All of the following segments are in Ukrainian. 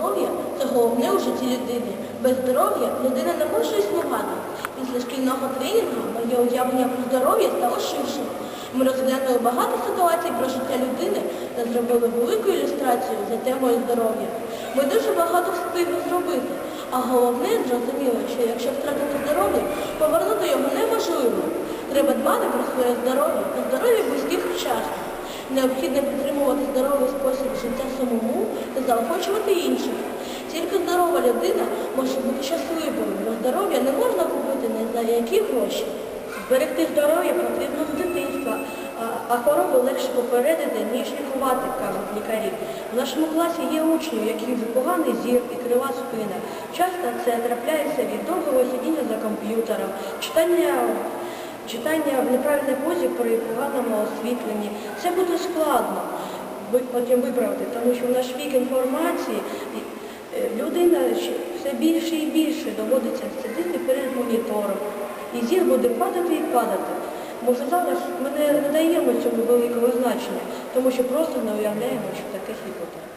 Здоров'я це головне у житті людини. Без здоров'я людина не може існувати. Після шкільного тренінгу моє уявлення про здоров'я стало ширшим. Ми розглянули багато ситуацій про життя людини та зробили велику ілюстрацію за темою здоров'я. Ми дуже багато встигли зробити, а головне зрозуміло, що якщо втратити здоров'я, повернути його неможливо. Треба дбати про своє здоров'я та здоров'я близьких вчасно. Необхідно підтримувати здоровий спосіб життя самому заохочувати інших. Тільки здорова людина може бути щасливою, бо здоров'я не можна купити не за які гроші. Зберегти здоров'я потрібно з дитинства, а- хвороби легше попередити, ніж лікувати, кажуть лікарі. В нашому класі є учні, яких поганий зір і крива спина. Часто це трапляється від довгого сидіння за комп'ютером, читання Читання в неправильній позі при поганому освітленні. Це буде складно потім виправити, тому що в наш вік інформації е, людина все більше і більше доводиться сидіти перед монітором. І зір буде падати і падати. Може зараз ми не надаємо цьому великого значення, тому що просто не уявляємо, що таке бути.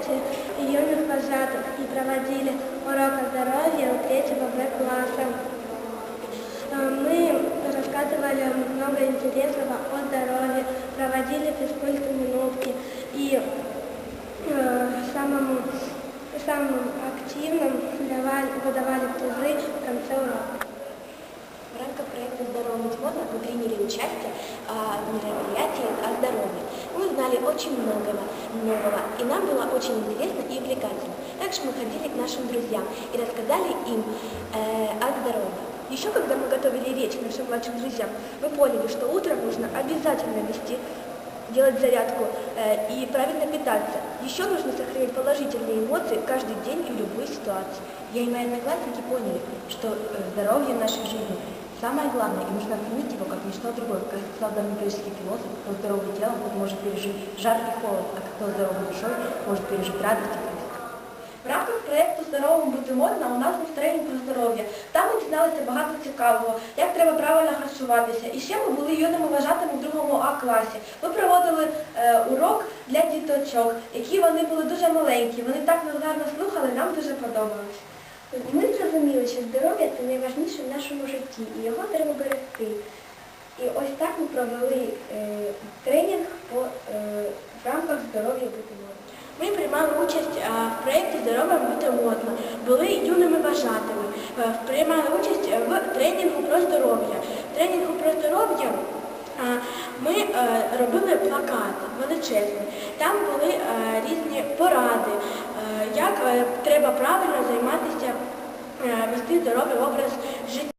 Мероприятии юных вожатых и проводили урок о здоровье у третьего Б класса. Э, Мы рассказывали много интересного о здоровье, проводили физкульт-минутки и э, самым, самым активным давали, выдавали призы в конце урока. В рамках проекта «Здоровый можно» мы приняли участие а, в мероприятии о здоровье. Мы узнали очень многого нового, и нам было очень интересно и увлекательно. Также мы ходили к нашим друзьям и рассказали им э, о здоровье. Еще когда мы готовили речь нашим младшим друзьям, мы поняли, что утром нужно обязательно вести делать зарядку э, и правильно питаться. Еще нужно сохранять положительные эмоции каждый день и в любой ситуации. Я и мои одноклассники поняли, что э, здоровье в нашей жизни самое главное, и нужно ценить его как ничто другое. Как сказал давний греческий философ, кто здоровым телом тот может пережить жар и холод, а кто здоровой душой может пережить радость и. В рамках проєкту Здоровим бути модно у нас був тренінг про здоров'я. Там ми дізналися багато цікавого, як треба правильно харчуватися. І ще ми були юними вважатими в другому А класі. Ми проводили е, урок для діточок, які вони були дуже маленькі. Вони так нас слухали, нам дуже подобалось. Ми зрозуміли, що здоров'я це найважніше в нашому житті, і його треба берегти. І ось так ми провели е, тренінг по, е, в рамках здоров'я бути модним. Ми приймали участь е, в проєкті Здоровим бути модно, були юними вважатими, е, приймали участь в тренінгу про здоров'я. Тренінгу про здоров'я е, ми е, робили плакати величезні. Там були е, різні поради, е, як е, треба правильно займатися, е, вести здоровий образ життя.